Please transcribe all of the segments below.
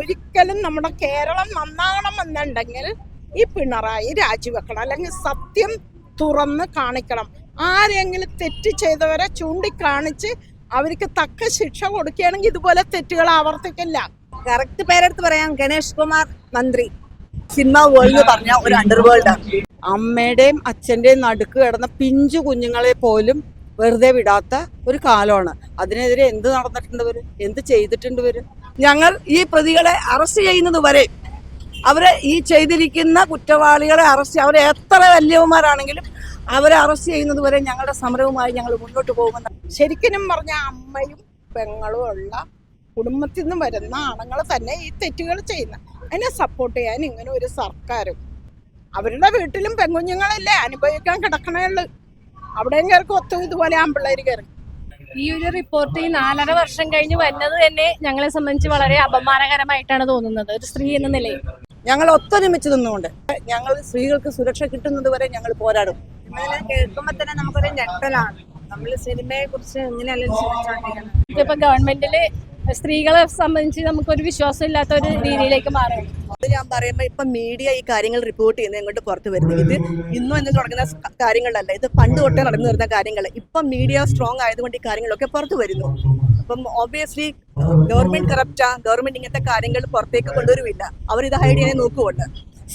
ഒരിക്കലും നമ്മുടെ കേരളം നന്നാകണം എന്നുണ്ടെങ്കിൽ ഈ പിണറായി രാജിവെക്കണം അല്ലെങ്കിൽ സത്യം തുറന്ന് കാണിക്കണം. ആരെങ്കിലും തെറ്റ് ചെയ്തവരെ ചൂണ്ടിക്കാണിച്ച് അവർക്ക് തക്ക ശിക്ഷ കൊടുക്കുകയാണെങ്കിൽ ഇതുപോലെ തെറ്റുകൾ ആവർത്തിക്കില്ല. കറക്റ്റ് പേരെടുത്ത് പറയാം. ഗണേഷ് കുമാർ മന്ത്രി. സിനിമ വേൾഡ് എന്ന് പറഞ്ഞ ഒരു അണ്ടർവേൾഡ് ആണ്. അമ്മയുടെയും അച്ഛന്റെയും നടുക്ക് കിടന്ന പിഞ്ചു കുഞ്ഞുങ്ങളെ പോലും വെറുതെ വിടാത്ത ഒരു കാലമാണ്. അതിനെതിരെ എന്ത് നടന്നിട്ടുണ്ട് വരും എന്ത് ചെയ്തിട്ടുണ്ട് ഇവർ? ഞങ്ങൾ ഈ പ്രതികളെ അറസ്റ്റ് ചെയ്യുന്നത് വരെ അവരെ ഈ ചെയ്തിരിക്കുന്ന കുറ്റവാളികളെ അറസ്റ്റ് അവരെ എത്ര വലിയവന്മാരാണെങ്കിലും അവരെ അറസ്റ്റ് ചെയ്യുന്നത് വരെ ഞങ്ങളുടെ സമരവുമായി ഞങ്ങൾ മുന്നോട്ട് പോകുമെന്ന് ശരിക്കും പറഞ്ഞ അമ്മയും പെങ്ങളും ഉള്ള കുടുംബത്തിൽ നിന്ന് വരുന്ന ആണുങ്ങൾ തന്നെ ഈ തെറ്റുകൾ ചെയ്യുന്ന അതിനെ സപ്പോർട്ട് ചെയ്യാൻ ഇങ്ങനെ ഒരു സർക്കാരും. അവരുടെ വീട്ടിലും പെൺകുഞ്ഞുങ്ങളല്ലേ അനുഭവിക്കാൻ കിടക്കണേ ഉള്ളു. അവിടെയും കയറി ഒത്തും ഇതുപോലെ ആൺപിള്ളേർ കയറി ഈ ഒരു റിപ്പോർട്ട് ഈ നാലര വർഷം കഴിഞ്ഞ് വന്നത് തന്നെ ഞങ്ങളെ സംബന്ധിച്ച് വളരെ അപമാനകരമായിട്ടാണ് തോന്നുന്നത് ഒരു സ്ത്രീ എന്ന നിലയിൽ. ഞങ്ങൾ ഒത്തൊരുമിച്ച് നിന്നുകൊണ്ട് ഞങ്ങൾ സ്ത്രീകൾക്ക് സുരക്ഷ കിട്ടുന്നത് വരെ ഞങ്ങൾ പോരാടും. കേൾക്കുമ്പോ തന്നെ നമുക്കൊരു ഞെട്ടലാണ്. നമ്മൾ സിനിമയെ കുറിച്ച് ഇങ്ങനെയല്ല ചിന്തിച്ചുകൊണ്ടിരിക്കുന്നത് ഇപ്പൊ ഗവൺമെന്റിൽ സ്ത്രീകളെ സംബന്ധിച്ച് നമുക്കൊരു വിശ്വാസം ഇല്ലാത്ത ഒരു രീതിയിലേക്ക് മാറും. അത് ഞാൻ പറയുമ്പോൾ ഇപ്പൊ മീഡിയ ഈ കാര്യങ്ങൾ റിപ്പോർട്ട് ചെയ്യുന്നത് ഇങ്ങോട്ട് പുറത്ത് വരുന്നത് ഇത് ഇന്നും ഇന്നും തുടങ്ങുന്ന കാര്യങ്ങളല്ല. ഇത് പണ്ട് തൊട്ടേ നടന്നു വരുന്ന കാര്യങ്ങൾ ഇപ്പം മീഡിയ സ്ട്രോങ് ആയതുകൊണ്ട് ഈ കാര്യങ്ങളൊക്കെ പുറത്ത് വരുന്നു. അപ്പം ഓബിയസ്ലി ഗവൺമെന്റ് കറപ്റ്റാ ഗവൺമെന്റ് ഇങ്ങനത്തെ കാര്യങ്ങൾ പുറത്തേക്ക് കൊണ്ടുവരുമില്ല അവർ ഇത് ഹൈഡ് ചെയ്യാൻ നോക്കുകൊണ്ട്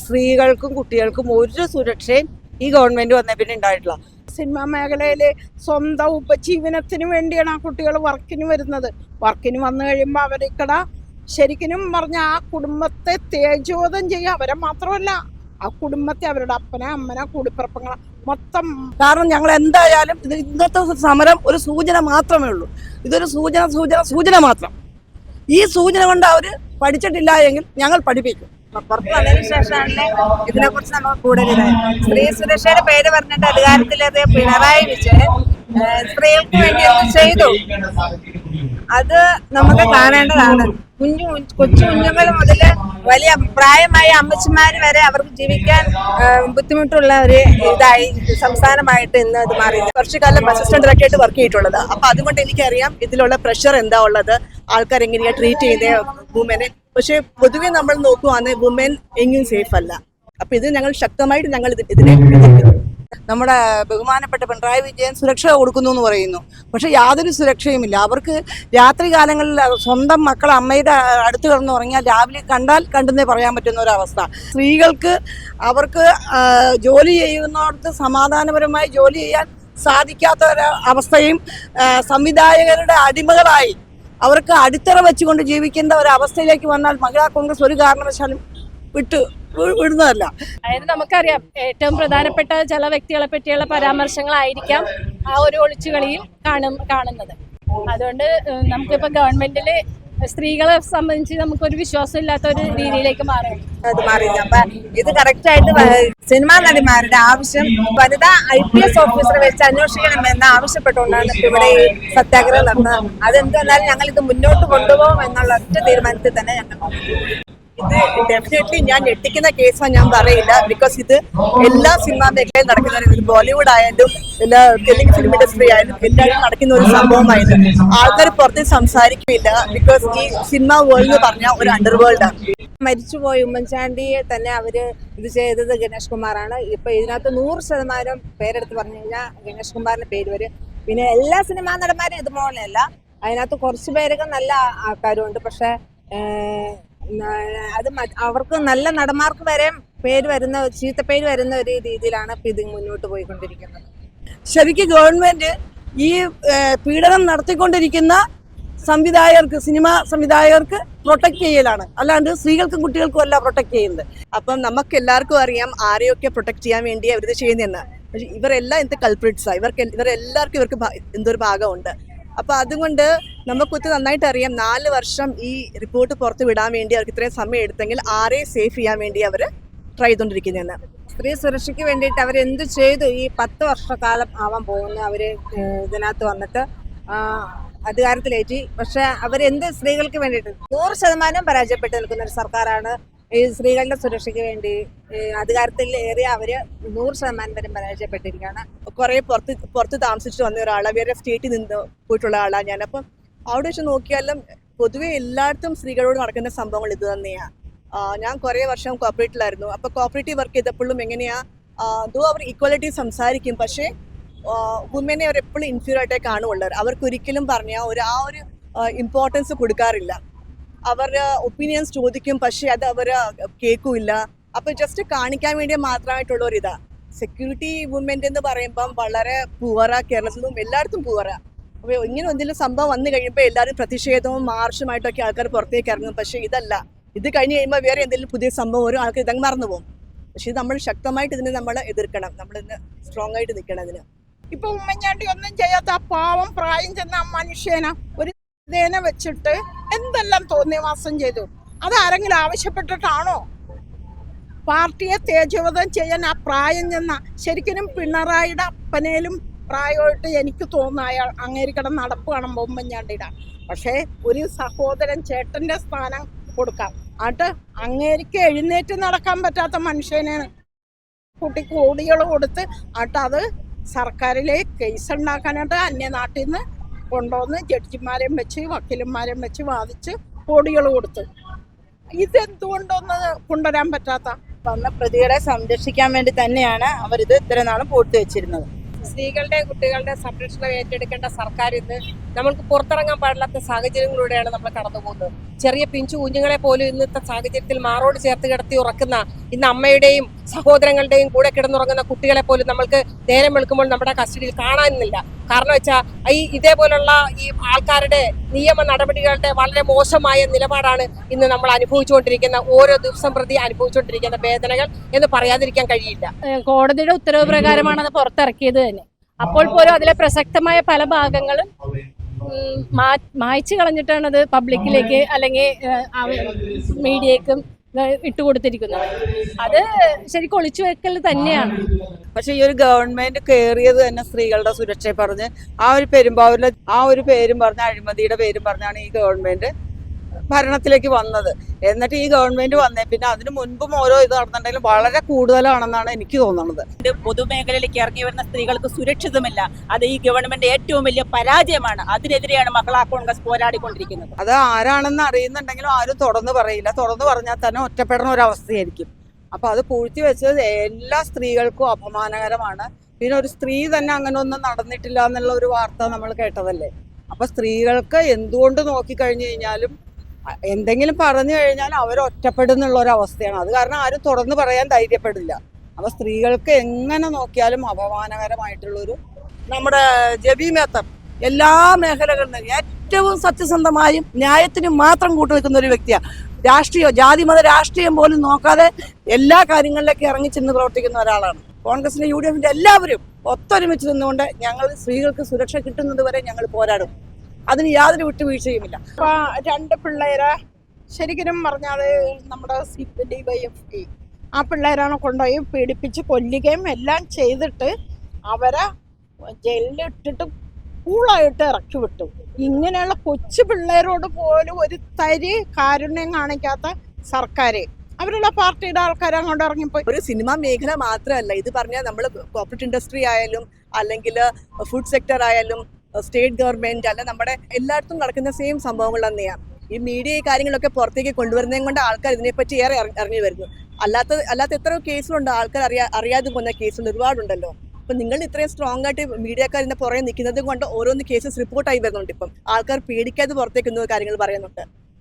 സ്ത്രീകൾക്കും കുട്ടികൾക്കും ഒരു സുരക്ഷയും ഈ ഗവൺമെന്റ് വന്ന പിന്നെ ഉണ്ടായിട്ടില്ല സിനിമാ മേഖലയിൽ സ്വന്തം ഉപജീവനത്തിന് വേണ്ടിയാണ് ആ കുട്ടികൾ വർക്കിന് വരുന്നത്. വർക്കിന് വന്നു കഴിയുമ്പോൾ അവരിക്കട ശരിക്കും പറഞ്ഞ ആ കുടുംബത്തെ തേജോധം ചെയ്യുക അവരെ മാത്രമല്ല ആ കുടുംബത്തെ അവരുടെ അപ്പനെ അമ്മനെ കൂടിപ്പിറപ്പങ്ങളെ മൊത്തം. കാരണം ഞങ്ങൾ എന്തായാലും ഇന്നത്തെ സമരം ഒരു സൂചന മാത്രമേ ഉള്ളൂ. ഇതൊരു സൂചന സൂചന സൂചന മാത്രം. ഈ സൂചന കൊണ്ട് അവർ പഠിച്ചിട്ടില്ല എങ്കിൽ ഞങ്ങൾ പഠിപ്പിക്കും. ഇതിനെ കുറിച്ച് നമുക്ക് കൂടുതൽ ഇതായത്? സ്ത്രീ സുരക്ഷയുടെ പേര് പറഞ്ഞിട്ട് അധികാരത്തിലത് പിണറായി വിജയൻ സ്ത്രീകൾക്ക് വേണ്ടി ചെയ്തു. അത് നമുക്ക് കാണേണ്ടതാണ്. കുഞ്ഞു കൊച്ചു കുഞ്ഞുങ്ങൾ മുതൽ വലിയ പ്രായമായ അമ്മച്ചിമാർ വരെ അവർക്ക് ജീവിക്കാൻ ബുദ്ധിമുട്ടുള്ള ഒരു ഇതായി സംസ്ഥാനമായിട്ട് ഇന്ന് ഇത് മാറി കുറച്ചു കാലം അസിസ്റ്റന്റ് ഡയറക്ടറായിട്ട് വർക്ക് ചെയ്തിട്ടുള്ളത്. അപ്പൊ അതുകൊണ്ട് എനിക്കറിയാം ഇതിലുള്ള പ്രഷർ എന്താ ഉള്ളത്? ആൾക്കാർ എങ്ങനെയാ ട്രീറ്റ് ചെയ്യുന്നത് വുമനെ പക്ഷെ പൊതുവെ നമ്മൾ നോക്കുവാണെങ്കിൽ വുമൻ എങ്ങും സേഫ് അല്ല. അപ്പൊ ഇത് ഞങ്ങൾ ശക്തമായിട്ട് ഞങ്ങൾ ഇതിനെ. നമ്മുടെ ബഹുമാനപ്പെട്ട പിണറായി വിജയൻ സുരക്ഷ കൊടുക്കുന്നു എന്ന് പറയുന്നു. പക്ഷെ യാതൊരു സുരക്ഷയുമില്ല. അവർക്ക് രാത്രി കാലങ്ങളിൽ സ്വന്തം മക്കൾ അമ്മയുടെ അടുത്ത് കിടന്ന് ഉറങ്ങിയാൽ രാവിലെ കണ്ടാൽ കണ്ടെന്നേ പറയാൻ പറ്റുന്ന ഒരവസ്ഥ. സ്ത്രീകൾക്ക് അവർക്ക് ജോലി ചെയ്യുന്നിടത്ത് സമാധാനപരമായി ജോലി ചെയ്യാൻ സാധിക്കാത്ത ഒരു അവസ്ഥയും സംവിധായകരുടെ അടിമകളായി അവർക്ക് അടിത്തറ വെച്ചുകൊണ്ട് ജീവിക്കേണ്ട ഒരു അവസ്ഥയിലേക്ക് വന്നാൽ മഹിളാ കോൺഗ്രസ് ഒരു കാരണവശാലും വിട്ട് വിടുന്നതല്ല. അതായത് നമുക്കറിയാം ഏറ്റവും പ്രധാനപ്പെട്ട ചില വ്യക്തികളെ പറ്റിയുള്ള പരാമർശങ്ങളായിരിക്കാം ആ ഒരു ഒളിച്ചുകളിയിൽ കാണും കാണുന്നത്. അതുകൊണ്ട് നമുക്കിപ്പോ ഗവൺമെന്റിൽ സ്ത്രീകളെ സംബന്ധിച്ച് നമുക്കൊരു വിശ്വാസം ഇല്ലാത്ത ഒരു രീതിയിലേക്ക് മാറും അത് അപ്പൊ ഇത് കറക്റ്റ് ആയിട്ട് സിനിമാ നടിമാരുടെ ആവശ്യം വനിതാ ഐ പി എസ് ഓഫീസറെ വെച്ച് അന്വേഷിക്കണമെന്ന് ആവശ്യപ്പെട്ടുകൊണ്ടാണ് ഇവിടെ ഈ സത്യാഗ്രഹം നടന്നത്. അതെന്തെന്നാലും ഞങ്ങൾ ഇത് മുന്നോട്ട് കൊണ്ടുപോകും എന്നുള്ള ഒറ്റ തീരുമാനത്തിൽ തന്നെ ഞങ്ങൾ ഇത് ഡെഫിനറ്റ്ലി ഞാൻ ഞെട്ടിക്കുന്ന കേസാണ് ഞാൻ പറയില്ല. ബിക്കോസ് ഇത് എല്ലാ സിനിമാ മേഖലയിൽ നടക്കുന്ന ബോളിവുഡ് ആയാലും എല്ലാ തെലുങ്ക് ഫിലിം ഇൻഡസ്ട്രി ആയാലും എല്ലാവരും നടക്കുന്ന ഒരു സംഭവമായിരുന്നു ആൾക്കാർ പുറത്ത് സംസാരിക്കില്ല. ബിക്കോസ് ഈ സിനിമ വേൾഡ് എന്ന് പറഞ്ഞാൽ ഒരു അണ്ടർ വേൾഡ് ആണ്. മരിച്ചുപോയ ഉമ്മൻചാണ്ടിയെ തന്നെ അവർ ഇത് ചെയ്തത് ഗണേഷ് കുമാറാണ്. ഇപ്പൊ ഇതിനകത്ത് നൂറ് ശതമാനം പേരെടുത്ത് പറഞ്ഞു കഴിഞ്ഞാൽ ഗണേഷ് കുമാറിന്റെ പേര് വരും. പിന്നെ എല്ലാ സിനിമാ നടന്മാരും ഇതുപോലെയല്ല. അതിനകത്ത് കുറച്ച് പേരൊക്കെ നല്ല ആൾക്കാരും ഉണ്ട് പക്ഷെ അത് അവർക്ക് നല്ല നടന്മാർക്ക് വരെ പേര് വരുന്ന ചീത്ത പേര് വരുന്ന ഒരു രീതിയിലാണ് ഇപ്പൊ ഇത് മുന്നോട്ട് പോയിക്കൊണ്ടിരിക്കുന്നത്. ശരിക്കും ഗവൺമെന്റ് ഈ പീഡനം നടത്തിക്കൊണ്ടിരിക്കുന്ന സംവിധായകർക്ക് സിനിമ സംവിധായകർക്ക് പ്രൊട്ടക്ട് ചെയ്യലാണ്. അല്ലാണ്ട് സ്ത്രീകൾക്കും കുട്ടികൾക്കും അല്ല പ്രൊട്ടക്ട് ചെയ്യുന്നത്. അപ്പം നമുക്ക് എല്ലാവർക്കും അറിയാം ആരെയൊക്കെ പ്രൊട്ടക്ട് ചെയ്യാൻ വേണ്ടി അവരിത് ചെയ്യുന്നതെന്ന്. പക്ഷെ ഇവരെല്ലാം എന്ത് കൾപ്രിറ്റ്സാണ് ഇവർക്ക് ഇവരെല്ലാവർക്കും ഇവർക്ക് എന്തൊരു ഭാഗമുണ്ട്. അപ്പൊ അതുകൊണ്ട് നമുക്കൊത്ത് നന്നായിട്ട് അറിയാം. നാല് വർഷം ഈ റിപ്പോർട്ട് പുറത്ത് വിടാൻ വേണ്ടി അവർക്ക് ഇത്രയും സമയം എടുത്തെങ്കിൽ ആരെ സേഫ് ചെയ്യാൻ വേണ്ടി അവർ ട്രൈ ചെയ്തുകൊണ്ടിരിക്കുന്നതെന്ന് സ്ത്രീ സുരക്ഷയ്ക്ക് വേണ്ടിയിട്ട് അവരെന്ത് ചെയ്തു? ഈ പത്ത് വർഷക്കാലം ആവാൻ പോകുന്നു അവർ ഇതിനകത്ത് വന്നിട്ട്. അധികാരത്തിലേറ്റി. പക്ഷെ അവരെന്ത് സ്ത്രീകൾക്ക് വേണ്ടിയിട്ട്? നൂറ് ശതമാനം പരാജയപ്പെട്ട് നിൽക്കുന്ന ഒരു സർക്കാരാണ് ഈ സ്ത്രീകളുടെ സുരക്ഷയ്ക്ക് വേണ്ടി അധികാരത്തിൽ ഏറിയ അവർ നൂറ് ശതമാനം വരെ പരാജയപ്പെട്ടിരിക്കുകയാണ്. കുറെ പുറത്ത് പുറത്ത് താമസിച്ചിട്ട് വന്ന ഒരാളാണ് വേറെ സ്റ്റേറ്റിൽ നിന്ന് പോയിട്ടുള്ള ആളാണ് ഞാൻ. അപ്പം അവിടെ വെച്ച് നോക്കിയാലും പൊതുവെ എല്ലായിടത്തും സ്ത്രീകളോട് നടക്കുന്ന സംഭവങ്ങൾ ഇത് തന്നെയാണ് ഞാൻ കുറേ വർഷം കോപ്പറേറ്റിലായിരുന്നു അപ്പോൾ കോപ്പറേറ്റീവ് വർക്ക് ചെയ്തപ്പോഴും എങ്ങനെയാ ദോ അവർ ഈക്വാലിറ്റി സംസാരിക്കും. പക്ഷേ വുമനെ അവർ എപ്പോഴും ഇൻഫീരിയർ ആയിട്ടേ കാണുള്ളവർ അവർക്ക് ഒരിക്കലും പറഞ്ഞാൽ ഒരു ആ ഒരു ഇമ്പോർട്ടൻസ് കൊടുക്കാറില്ല. അവരുടെ ഒപ്പീനിയൻസ് ചോദിക്കും പക്ഷേ അത് അവർ കേൾക്കില്ല. അപ്പോൾ ജസ്റ്റ് കാണിക്കാൻ വേണ്ടി മാത്രമായിട്ടുള്ള ഒരു ഇതാ സെക്യൂരിറ്റി മൂവ്മെന്റ് എന്ന് പറയുമ്പം വളരെ പൂവറ കേരളത്തിലും എല്ലായിടത്തും പൂവറ. അപ്പോൾ ഇങ്ങനെ എന്തെങ്കിലും സംഭവം വന്നു കഴിയുമ്പോൾ എല്ലാവരും പ്രതിഷേധവും മാർച്ചുമായിട്ടൊക്കെ ആൾക്കാർ പുറത്തേക്ക് ഇറങ്ങും. പക്ഷേ ഇതല്ല. ഇത് കഴിഞ്ഞ് കഴിയുമ്പോൾ വേറെ എന്തെങ്കിലും പുതിയ സംഭവം വരും ആൾക്കാർ ഇതങ്ങ് മറന്നു പോകും. പക്ഷേ നമ്മൾ ശക്തമായിട്ട് ഇതിനെ നമ്മൾ എതിർക്കണം. നമ്മൾ ഇന്ന് സ്ട്രോങ് ആയിട്ട് നിൽക്കണം ഇതിന്. ഇപ്പൊ ഉമ്മൻചാണ്ടി ഒന്നും ചെയ്യാത്ത ആ പാവം പ്രായം ചെന്ന ആ മനുഷ്യനെ. ഒരു ഇതേനെ വെച്ചിട്ട് എന്തെല്ലാം തോന്നിയവാസം ചെയ്തു? അതാരെങ്കിലും ആവശ്യപ്പെട്ടിട്ടാണോ? പാർട്ടിയെ തേജോവധം ചെയ്യാൻ ആ പ്രായം ചെന്ന ശരിക്കും പിണറായിയുടെ അപ്പനേലും പ്രായമായിട്ട് എനിക്ക് തോന്നുന്നു അയാൾ അങ്ങേരിക്കട നടപ്പ് കാണുമ്പോൾ ഉമ്മൻചാണ്ടിയുടെ പക്ഷേ ഒരു സഹോദരൻ ചേട്ടന്റെ സ്ഥാനം കൊടുക്കാം. ആട്ട് അങ്ങേരിക്ക് എഴുന്നേറ്റ് നടക്കാൻ പറ്റാത്ത മനുഷ്യനെ കുട്ടി കോടികൾ കൊടുത്ത് ആട്ടത് സർക്കാരിലെ കേസ് ഉണ്ടാക്കാനായിട്ട് അന്യനാട്ടിൽ നിന്ന് കൊണ്ടുവന്ന് ജഡ്ജിമാരെയും വെച്ച് വക്കീലന്മാരെയും വെച്ച് വാദിച്ച് കോടികൾ കൊടുത്തു. ഇതെന്തുകൊണ്ടൊന്ന് കൊണ്ടുവരാൻ പറ്റാത്ത? വന്ന പ്രതികളെ സംരക്ഷിക്കാൻ വേണ്ടി തന്നെയാണ് അവരിത് ഇത്ര നാളും പൂഴ്ത്തി വെച്ചിരുന്നത്. സ്ത്രീകളുടെ കുട്ടികളുടെ സംരക്ഷണം ഏറ്റെടുക്കേണ്ട സർക്കാർ ഇന്ന് നമ്മൾക്ക് പുറത്തിറങ്ങാൻ പാടില്ലാത്ത സാഹചര്യങ്ങളിലൂടെയാണ് നമ്മൾ കടന്നു പോകുന്നത്. ചെറിയ പിഞ്ചു കുഞ്ഞുങ്ങളെ പോലും ഇന്നത്തെ സാഹചര്യത്തിൽ മാറോട് ചേർത്ത് കിടത്തി ഉറക്കുന്ന ഇന്ന് അമ്മയുടെയും സഹോദരങ്ങളുടെയും കൂടെ കിടന്നുറങ്ങുന്ന കുട്ടികളെ പോലും നമ്മൾക്ക് നേരം വെളുക്കുമ്പോൾ നമ്മുടെ കസ്റ്റഡിയിൽ കാണാനില്ല കാരണം വെച്ചാൽ ഈ ഇതേപോലുള്ള ഈ ആൾക്കാരുടെ നിയമ നടപടികളുടെ വളരെ മോശമായ നിലപാടാണ് ഇന്ന് നമ്മൾ അനുഭവിച്ചുകൊണ്ടിരിക്കുന്ന ഓരോ ദിവസം പ്രതി അനുഭവിച്ചുകൊണ്ടിരിക്കുന്ന വേദനകൾ എന്ന് പറയാതിരിക്കാൻ കഴിയില്ല. കോടതിയുടെ ഉത്തരവ് പ്രകാരമാണ് അത് പുറത്തിറക്കിയത് തന്നെ. അപ്പോൾ പോലും അതിലെ പ്രസക്തമായ പല ഭാഗങ്ങളും മായ്ച്ചു കളഞ്ഞിട്ടാണ് അത് പബ്ലിക്കിലേക്ക് അല്ലെങ്കിൽ മീഡിയക്കും ഇട്ടുകൊടുത്തിരിക്കുന്നത് അത് ശരിക്കും ഒളിച്ചു വെക്കൽ തന്നെയാണ്. പക്ഷെ ഈ ഒരു ഗവൺമെന്റ് കയറിയത് തന്നെ സ്ത്രീകളുടെ സുരക്ഷയെ പറഞ്ഞ് ആ ഒരു പെരുമ്പാവൂരിലെ ആ ഒരു പേരും പറഞ്ഞ് അഴിമതിയുടെ പേരും പറഞ്ഞാണ് ഈ ഗവൺമെന്റ് ഭരണത്തിലേക്ക് വന്നത്. എന്നിട്ട് ഈ ഗവൺമെന്റ് വന്നേ. പിന്നെ അതിനു മുൻപും ഓരോ ഇത് നടന്നിട്ടുണ്ടെങ്കിലും വളരെ കൂടുതലാണെന്നാണ് എനിക്ക് തോന്നുന്നത്. പൊതുമേഖലയിലേക്ക് ഇറങ്ങി വരുന്ന സ്ത്രീകൾക്ക് സുരക്ഷിതമില്ല. അത് ഈ ഗവൺമെന്റ് ഏറ്റവും വലിയ പരാജയമാണ്. അതിനെതിരെയാണ് മഹിളാ കോൺഗ്രസ് പോരാടിക്കൊണ്ടിരിക്കുന്നത്. അത് ആരാണെന്ന് അറിയുന്നുണ്ടെങ്കിലും ആരും തുറന്നു പറയില്ല. തുറന്നു പറഞ്ഞാൽ തന്നെ ഒറ്റപ്പെടുന്ന ഒരു അവസ്ഥയായിരിക്കും. അപ്പൊ അത് പൂഴ്ത്തി വെച്ചത് എല്ലാ സ്ത്രീകൾക്കും അപമാനകരമാണ്. പിന്നെ ഒരു സ്ത്രീ തന്നെ അങ്ങനെ ഒന്നും നടന്നിട്ടില്ല എന്നുള്ള ഒരു വാർത്ത നമ്മൾ കേട്ടതല്ലേ? അപ്പൊ സ്ത്രീകൾക്ക് എന്തുകൊണ്ട് നോക്കിക്കഴിഞ്ഞു കഴിഞ്ഞാലും എന്തെങ്കിലും പറഞ്ഞു കഴിഞ്ഞാൽ അവർ ഒറ്റപ്പെടുന്നുള്ള ഒരു അവസ്ഥയാണ് അത് കാരണം ആരും തുറന്നു പറയാൻ ധൈര്യപ്പെടില്ല. അപ്പൊ സ്ത്രീകൾക്ക് എങ്ങനെ നോക്കിയാലും അപമാനകരമായിട്ടുള്ളൊരു നമ്മുടെ ജബി മേത്തർ എല്ലാ മേഖലകളിലും ഏറ്റവും സത്യസന്ധമായും ന്യായത്തിനും മാത്രം കൂട്ടു നിൽക്കുന്ന ഒരു വ്യക്തിയാണ് രാഷ്ട്രീയം ജാതി മത രാഷ്ട്രീയം പോലും നോക്കാതെ എല്ലാ കാര്യങ്ങളിലേക്ക് ഇറങ്ങി ചെന്ന് പ്രവർത്തിക്കുന്ന ഒരാളാണ്. കോൺഗ്രസിന്റെ യു ഡി എഫിന്റെ എല്ലാവരും ഒത്തൊരുമിച്ച് നിന്നുകൊണ്ട് ഞങ്ങൾ സ്ത്രീകൾക്ക് സുരക്ഷ കിട്ടുന്നത് വരെ ഞങ്ങൾ പോരാടും. അതിന് യാതൊരു വിട്ടുവീഴ്ചയുമില്ല. അപ്പൊ രണ്ട് പിള്ളേരെ ശരിക്കും പറഞ്ഞാൽ നമ്മുടെ ഡി വൈ എഫ് ടി ആ പിള്ളേരാണ് കൊണ്ടുപോയി പീഡിപ്പിച്ച് കൊല്ലുകയും എല്ലാം ചെയ്തിട്ട് അവരെ ജയിലിലിട്ടിട്ട് കൂളായിട്ട് ഇറക്കി വിട്ടു. ഇങ്ങനെയുള്ള കൊച്ചു പിള്ളേരോട് പോലും ഒരു തരി കാരുണ്യം കാണിക്കാത്ത സർക്കാർ അവരുടെ പാർട്ടിയുടെ ആൾക്കാർ അങ്ങോട്ട് ഇറങ്ങിപ്പോയി. ഒരു സിനിമാ മേഖല മാത്രമല്ല. ഇത് പറഞ്ഞാൽ നമ്മൾ കോർപ്പറേറ്റ് ഇൻഡസ്ട്രി ആയാലും അല്ലെങ്കിൽ ഫുഡ് സെക്ടർ ആയാലും സ്റ്റേറ്റ് ഗവൺമെന്റ് അല്ല നമ്മുടെ എല്ലായിടത്തും നടക്കുന്ന സെയിം സംഭവങ്ങൾ തന്നെയാണ് ഈ മീഡിയ ഈ കാര്യങ്ങളൊക്കെ പുറത്തേക്ക് കൊണ്ടുവരുന്നതും കൊണ്ട് ആൾക്കാർ ഇതിനെപ്പറ്റി ഏറെ അറിഞ്ഞു വരുന്നു. അല്ലാത്ത അല്ലാത്ത എത്രയോ കേസുകളുണ്ട് ആൾക്കാർ അറിയാ അറിയാതെ പോകുന്ന കേസുകൾ ഒരുപാടുണ്ടല്ലോ. അപ്പൊ നിങ്ങൾ ഇത്രയും സ്ട്രോങ് ആയിട്ട് മീഡിയക്കാർ ഇതിന്റെ പുറകെ നിൽക്കുന്നത് കൊണ്ട് ഓരോന്ന് കേസസ് റിപ്പോർട്ടായി വരുന്നുണ്ട് ഇപ്പം. ആൾക്കാർ പേടിക്കാതെ പുറത്തേക്ക് കാര്യങ്ങൾ പറയുന്നുണ്ട്.